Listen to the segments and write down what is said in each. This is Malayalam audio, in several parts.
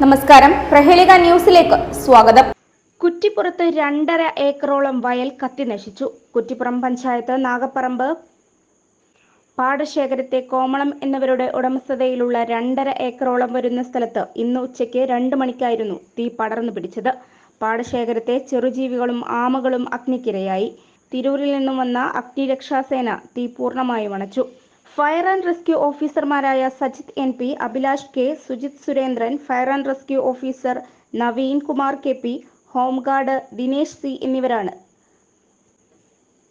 നമസ്കാരം. പ്രഹേളിക ന്യൂസിലേക്ക് സ്വാഗതം. കുറ്റിപ്പുറത്ത് രണ്ടര ഏക്കറോളം വയൽ കത്തി നശിച്ചു. കുറ്റിപ്പുറം പഞ്ചായത്ത് നാഗപ്പറമ്പ് പാടശേഖരത്തെ കോമളം എന്നിവരുടെ ഉടമസ്ഥതയിലുള്ള രണ്ടര ഏക്കറോളം വരുന്ന സ്ഥലത്ത് ഇന്ന് ഉച്ചയ്ക്ക് രണ്ട് മണിക്കായിരുന്നു തീ പടർന്നു പിടിച്ചത്. പാടശേഖരത്തെ ചെറുജീവികളും ആമകളും അഗ്നിക്കിരയായി. തിരൂരിൽ നിന്നും വന്ന അഗ്നിരക്ഷാസേന തീ പൂർണമായും അണച്ചു. ഫയർ ആൻഡ് റെസ്ക്യൂ ഓഫീസർമാരായ Sajith N P Abhilash K Sujith Surendran fire and rescue officer Naveen Kumar K P home guard Dinesh C എന്നിവരാണ്.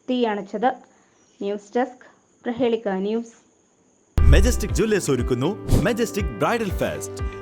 തീയണച്ചത്. News desk Prahelika news. Majestic jewellers ഒരുക്കുന്നു. Majestic bridal fest